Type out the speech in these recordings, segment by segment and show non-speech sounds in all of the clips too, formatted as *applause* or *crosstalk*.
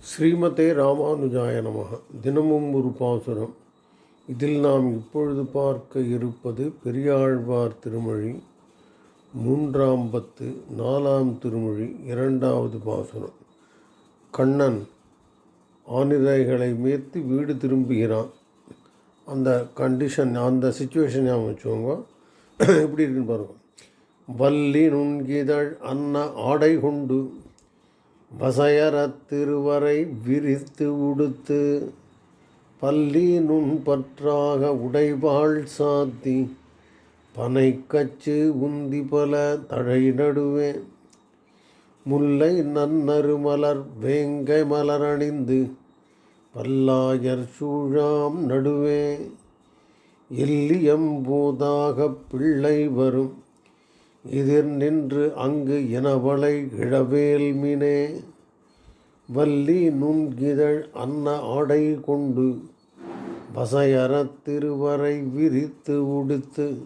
ஸ்ரீமதே ராமானுஜாய நமக. தினமும் ஒரு பாசுரம். இதில் நாம் இப்பொழுது பார்க்க இருப்பது பெரியாழ்வார் திருமொழி மூன்றாம் பத்து நாலாம் திருமொழி இரண்டாவது பாசுரம். கண்ணன் ஆனிரைகளை மேய்த்து வீடு திரும்புகிறான். அந்த கண்டிஷன் அந்த சுச்சுவேஷன் ஞாபகம் வச்சுக்கோங்க. *clears throat* எப்படி இருக்குன்னு பாருங்க. வள்ளி நுண்கிதழ் அன்ன ஆடை கொண்டு வசையறத் திருவரை விரித்து உடுத்து பள்ளி நுண்பற்றாக உடைவாள் சாத்தி பனை கச்சு உந்தி பல தழை நடுவே. முல்லை நன்னரு மலர் வேங்கை மலர் அணிந்து பல்லாயர் சூழாம் நடுவே. எல்லியம்போதாக பிள்ளை வரும் எதிர் நின்று அங்கு எனவளை இழவேல் மினே. வள்ளி நுண்கிதழ் அன்ன ஆடை கொண்டு வசையறத் திருவரை விரித்து உடுத்து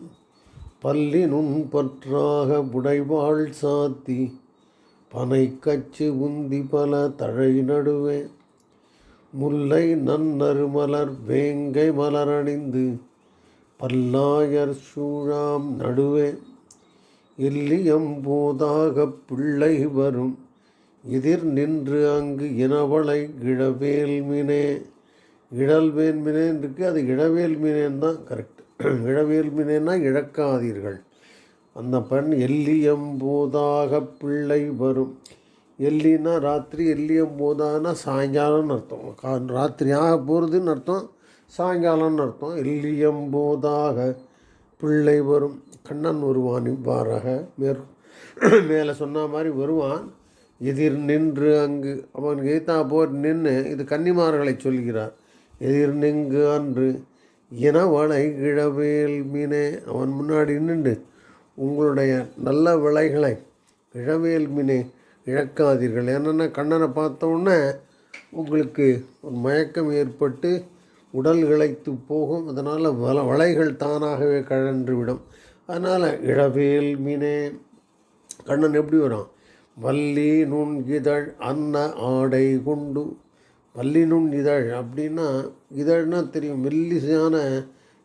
பள்ளி நுண் பற்றாக புடைவாள் சாத்தி பனை கச்சு உந்தி பல தழை நடுவே. முல்லை நன்னரு மலர் வேங்கை மலரணிந்து பல்லாயர் சூழாம் நடுவே. எல்லியம்போதாக பிள்ளை வரும் எதிர் நின்று அங்கு இனவளை இழவேல் மீனே. இழல்வேல் மீனேன் அது இடவேல் மீனேன்னு தான் கரெக்ட் இழவேல் மீனேன்னா இழக்காதீர்கள். அந்த பெண் எல்லியம்போதாக பிள்ளை வரும். எல்லினா ராத்திரி எல்லியம்போதானா சாயங்காலம்னு அர்த்தம். கா ராத்திரி ஆக போகிறதுன்னு அர்த்தம் சாயங்காலம்னு அர்த்தம். எல்லியம்போதாக பிள்ளை வரும். கண்ணன் வருவான் இவ்வாறாக. மேற் மேலே சொன்ன மாதிரி வருவான். எதிர் நின்று அங்கு அவன் கீதா போர் நின்று இது கன்னிமார்களை சொல்கிறார். எதிர் நின்று அன்று இனவளை இழவேல் மீனே அவன் முன்னாடி நின்று உங்களுடைய நல்ல விளைகளை இழவேல் மீனே இழக்காதீர்கள். என்னென்னா கண்ணனை பார்த்தோன்னே உங்களுக்கு ஒரு மயக்கம் ஏற்பட்டு உடல் இழைத்து போகும். அதனால் வள வளைகள் தானாகவே கழன்று விடும் அதனால் இழவேல் மீனே கண்ணன் எப்படி வரும் வள்ளி நுண் இதழ் அன்ன ஆடை கொண்டு. வள்ளி நுண் இதழ் அப்படின்னா இதழ்னா தெரியும் மெல்லிசான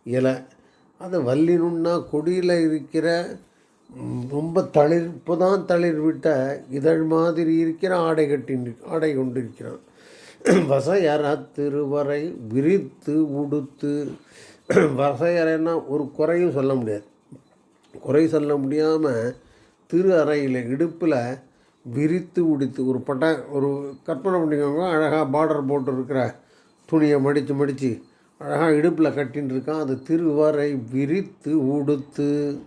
இலை. அது வள்ளி நுண்ணா கொடியில் இருக்கிற ரொம்ப தளிர் இப்போ தான் தளிர் விட்ட இதழ் மாதிரி இருக்கிற ஆடை கட்டின் ஆடை கொண்டிருக்கிறான். வசையற திருவரை விரித்து உடுத்து. வசையறைன்னா ஒரு குறையும் சொல்ல முடியாது. குறை சொல்ல முடியாமல் திரு அறையில் இடுப்பில் விரித்து உடித்து ஒரு பட்டை ஒரு கற்பனை பண்ணிக்கோங்க. அழகாக பார்டர் போட்டு இருக்கிற துணியை மடித்து மடித்து அழகாக இடுப்பில் கட்டின்னு இருக்கான். அது திருவரை விரித்து உடுத்து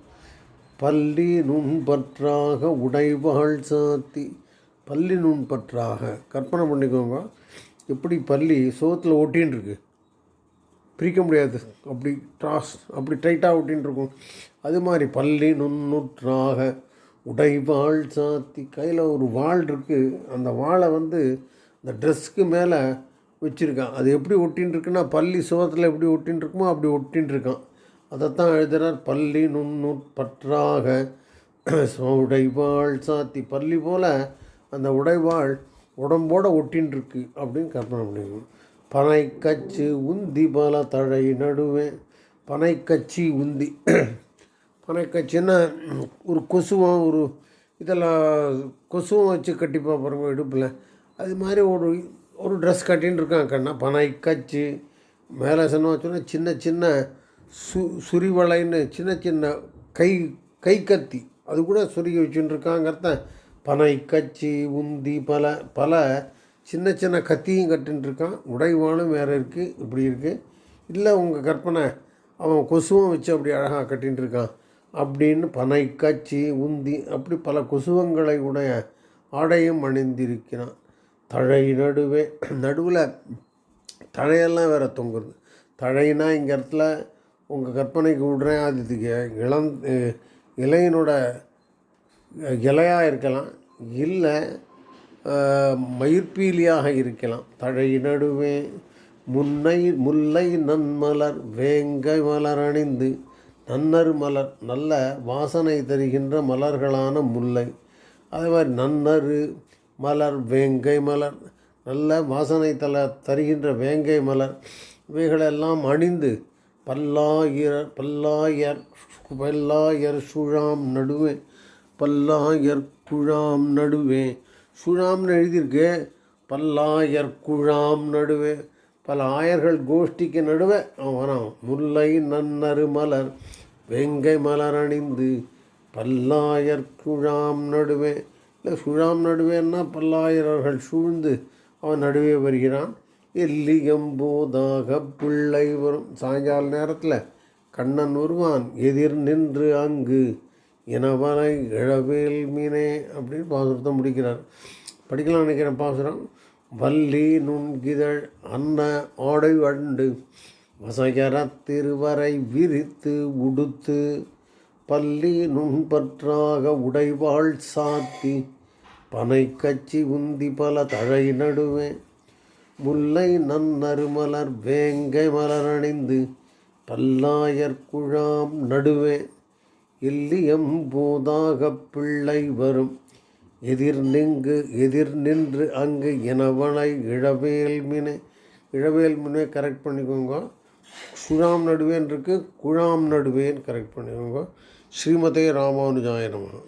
பள்ளி நுண்பற்றாக உடைவாள் சாத்தி. பள்ளி நுண்பற்றாக கற்பனை பண்ணிக்கோங்க. எப்படி பள்ளி சோத்தில் ஒட்டின்னு இருக்கு. பிரிக்க முடியாது. அப்படி ட்ராஸ் அப்படி டைட்டாக ஒட்டின்னு இருக்கும். அது மாதிரி பள்ளி நுண்ணுற்றாக உடைவாள் சாத்தி. கையில் ஒரு வாள் இருக்குது அந்த வாழை வந்து அந்த ட்ரெஸ்க்கு மேலே வச்சுருக்கான். அது எப்படி ஒட்டின்னு இருக்குன்னா பள்ளி சுவத்தில் எப்படி ஒட்டின்னு இருக்குமோ அப்படி ஒட்டின்னு இருக்கான் அதைத்தான் எழுதுகிறார் பள்ளி நுண்ணுட்பற்றாக *clears throat* உடைவாள் சாத்தி. பள்ளி போல் அந்த உடைவாள் உடம்போட ஒட்டின்னு இருக்கு அப்படின்னு கற்பனை பண்ணிக்கணும். பனை கச்சு உந்தி பல தழை நடுவே பனை கச்சி உந்தி பனை சின்ன ஒரு கொசுவம் ஒரு இதெல்லாம் கொசுவம் வச்சு கட்டிப்பா பாருங்க இடுப்பில். அது மாதிரி ஒரு ஒரு ட்ரெஸ் கட்டின்னு இருக்கான் கண்ணா. பனை கச்சு மேலே சொன்ன வச்சோன்னா சின்ன சின்ன சு சுரிவளைன்னு சின்ன சின்ன கை கை கத்தி. அது கூட சுருகி வச்சுட்டு இருக்காங்கிறத பனை கச்சி உந்தி பல பல சின்ன சின்ன கத்தியும் கட்டின்னு இருக்கான். உடைவானும் வேறு இருக்குது இப்படி இருக்குது இல்லை உங்கள் கற்பனை அவன் கொசுவும் வச்சு அப்படி அழகாக கட்டின்னு இருக்கான். அப்படின்னு பனை கச்சி உந்தி அப்படி பல கொசுவங்களை உடைய ஆடையும் அணிந்திருக்கிறான். தழை நடுவே நடுவில் தழையெல்லாம் வேற தொங்குறது. தழைனா இங்கே இடத்துல உங்கள் கற்பனைக்கு விடுறேன். அது இதுக்கு இளம் இலையினோட இலையாக இருக்கலாம். இல்லை மயிர்பீலியாக இருக்கலாம். தழை நடுவே முன்னை முல்லை நன்மலர் வேங்கை மலர் அணிந்து நன்னர் மலர் நல்ல வாசனை தருகின்ற மலர்களான முல்லை. அதே மாதிரி நன்னர் மலர் வேங்கை மலர் நல்ல வாசனை தல தருகின்ற வேங்கை மலர் இவைகளெல்லாம் அணிந்து பல்லாயிர பல்லாயர் பல்லாயர் சுழாம் நடுவே பல்லாயர் குழாம் நடுவே. சுழாம்னு எழுதியிருக்கு பல்லாயர் குழாம் நடுவே. பல ஆயர்கள் கோஷ்டிக்கு நடுவே அவன் வரான் முல்லை நன்னறு மலர் வெங்கை மலர் அணிந்து பல்லாயர் குழாம் நடுவே. இல்லை சுழாம் நடுவேன்னா பல்லாயிரர்கள் சூழ்ந்து அவன் நடுவே வருகிறான். எல்லியம்போதாக பிள்ளை வரும். சாயங்கால நேரத்தில் கண்ணன் வருவான் எதிர் நின்று அங்கு இனவரை இழவேல் மீனே அப்படின்னு பாசுரத்தை முடிக்கிறார். படிக்கலாம் நினைக்கிறேன் பாசுரம். வள்ளி நுண்கிதழ் அன்ன ஆடை வண்டு. வசகர திருவரை விரித்து உடுத்து பள்ளி நுண்பற்றாக உடைவாள் சாத்தி. பனை கச்சி உந்தி பல தழை நடுவே முல்லை நன்னருமலர் வேங்கை மலர் அணிந்து பல்லாயர் குழாம் நடுவே. இல்லியம் போதாக பிள்ளை வரும். எதிர் நிங்கு எதிர் நின்று அங்கு இனவனை இழவேல் மீனை. இழவேல் மீனை கரெக்ட் பண்ணிக்கோங்க. சுழாம் நடுவேன் இருக்குது குழாம் நடுவேன் கரெக்ட் பண்ணிக்கோங்க. ஸ்ரீமதே ராமானுஜாயனமாக